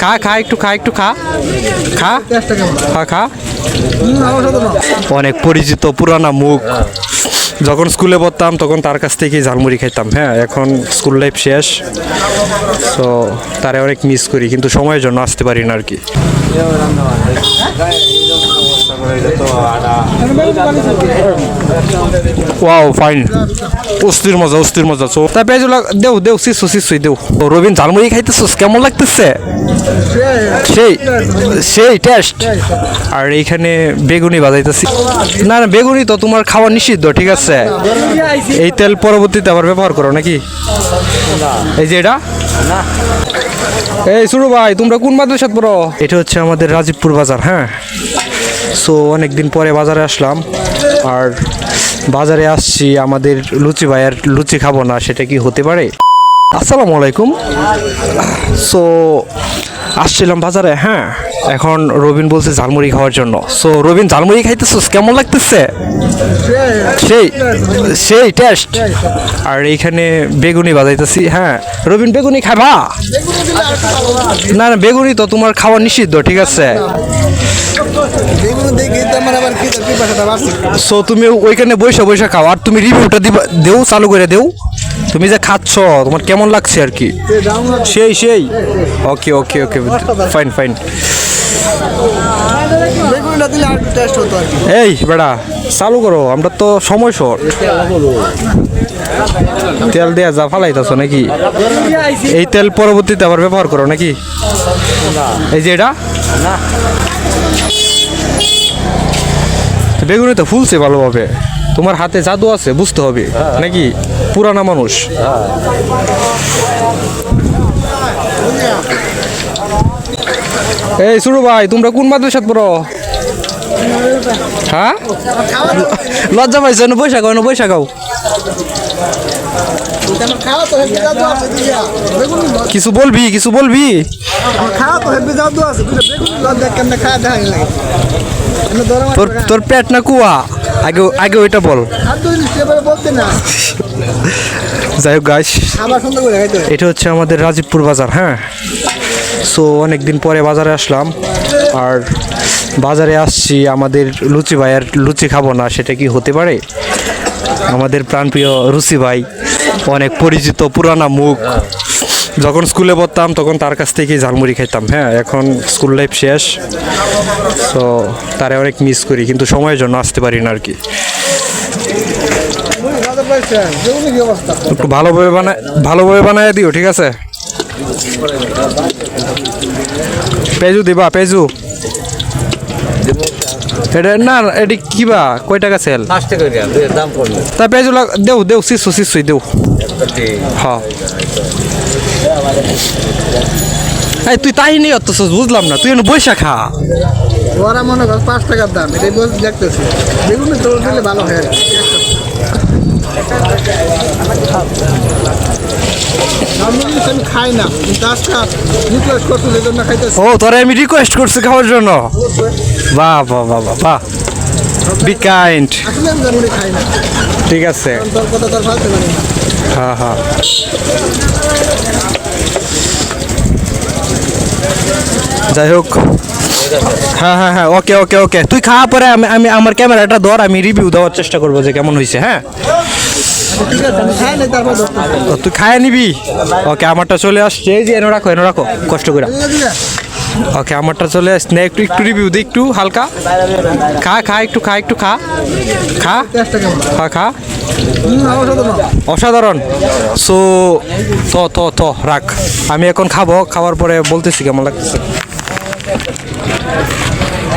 খা খা একটু খা একটু খা। খা খা খা। অনেক পরিচিত পুরানা মুখ। যখন স্কুলে পড়তাম তখন তার কাছ থেকেই ঝালমুড়ি খাইতাম। হ্যাঁ এখন স্কুল লাইফ শেষ তো তারে অনেক মিস করি কিন্তু সময়ের জন্য আসতে পারি না আর কি ওয়াও ফাইন অস্থির মজা অস্থির মজা। চো তা পেঁয়াজুলা দেও দেও শিশু শিশুই দেও। রবিন ঝালমুড়ি খাইতেছিস? কেমন লাগতেছে? সেই সেই টেস্ট আর এইখানে বেগুনি বাজাইতেছি। না না বেগুনি তো তোমার খাওয়া নিষিদ্ধ ঠিক আছে? এই তেল পরবর্তীতে আবার ব্যবহার করো নাকি? এই যে এটা? এই শুরু ভাই, তোমরা কোন মাদ্রাসাত পড়ো? এটা হচ্ছে আমাদের রাজীবপুর বাজার হ্যাঁ। সো অনেকদিন পরে বাজারে আসলাম। আর বাজারে আসছি, আমাদের লুচি ভাইয়ের লুচি খাব না, সেটা কি হতে পারে? আসসালামু আলাইকুম। সো আসছিলাম বাজারে হ্যাঁ। এখন রবিন বলছে ঝালমুড়ি খাওয়ার জন্য। সো রবিন, ঝালমুড়ি খাইতেছিস? কেমন লাগতেছে? সেই সেই টেস্ট আর এইখানে বেগুনি বাজাইতেছি হ্যাঁ। রবিন, বেগুনি খাবা না না, বেগুনি তো তোমার খাওয়া নিষিদ্ধ, ঠিক আছে। সো তুমি ওইখানে বৈশা বৈশা খাও। আর তুমি রিভিউটা দিবা, দেও, চালু করে দেও। তুমি যে খাচ্ছ, তোমার কেমন লাগছে আর কি? সেই সেই। ওকে ওকে ওকে ফাইন ফাইন এই বেড়া, চালু করো, আমরা তো সময় শর্ট তেল দেয়া যা ফালাইতেছ নাকি? এই তেল পরবর্তীতে আবার ব্যবহার করো নাকি? এই যে এটা। বেগুনি তো ফুলছে ভালোভাবে। তোমার হাতে জাদু আছে, বুঝতে হবে। নাকি পুরানা মানুষ? এই শুরু ভাই, তোমরা কোন মাদ্রাসাত পড়ো? হ্যাঁ? লজ্জা পাইছো না না হেভি জাদু আছে দিয়া বেগুন কিছু বলবি কিছু বলবি? খাওয়া তো হেভি জাদু আছে বেগুন লজ দেখ কেমনে খাওয়া দেখা লাগে? তোর তোর পেট না কুয়া? আগে আগে ওইটা বল। যাই হোক গাছ। এটা হচ্ছে আমাদের রাজীবপুর বাজার হ্যাঁ? সো অনেক দিন পরে বাজারে আসলাম, আর বাজারে আসছি আমাদের লুচি ভাই আর লুচি খাব না, সেটা কি হতে পারে? আমাদের প্রাণপ্রিয় রুচি ভাই। অনেক পরিচিত পুরানা মুখ। যখন স্কুলে পড়তাম তখন তার কাছ থেকেই ঝালমুড়ি খাইতাম। হ্যাঁ এখন স্কুল লাইফ শেষ। তো তারে অনেক মিস করি কিন্তু সময়ের জন্য আসতে পারি না আর কি একটু ভালোভাবে বানায় ভালোভাবে বানায় দিও ঠিক আছে? পেজু দিবা পেজু। এটা না এটি কিবা? কয় টাকা সেল পাঁচ টাকা দাম পড়ল। তা পেজু লাগ দেও দেও শিশু শিশুই দেও। হ্যাঁ এই তুই তাই নিয়ে অত বুঝলাম না তুই বৈশা খা। ওরা মনে কর পাঁচ টাকার দাম এটাই দেখতেছি। দিলে ভালো হয় ও তোরা আমি রিকোয়েস্ট করছি খাওয়ার জন্য? বাহ বাহ বাহ বাহ বাহ বি কাইন্ড ঠিক আছে। হ্যাঁ হ্যাঁ যাই হোক। হ্যাঁ হ্যাঁ হ্যাঁ ওকে ওকে ওকে। তুই খাওয়া পরে আমি আমি আমার ক্যামেরাটা ধর আমি রিভিউ দেওয়ার চেষ্টা করব যে কেমন হয়েছে হ্যাঁ? তুই খায় নিবি? ওকে আমারটা চলে আসছে। যে এনে রাখো এনে রাখো, কষ্ট করে। ওকে আমারটা চলে আসছে। না, একটু একটু রিভিউ দে, একটু, হালকা। খা খা, একটু খা একটু খা। খা। খা খা। অসাধারণ। সো তো তো তো, রাখ। আমি এখন খাব, খাওয়ার পরে বলতেছি কেমন লাগতেছে।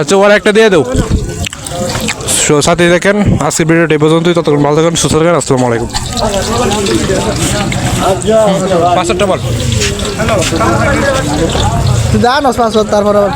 আচ্ছা ওর একটা দিয়ে দেবো সাথে দেখেন, আজকের ভিডিওটা পর্যন্তই। ততক্ষণ ভালো থাকেন, সুস্থ থাকেন, আসসালামু আলাইকুম। পাঁচশো বল। তুই জানোস পাঁচ তারপর আবার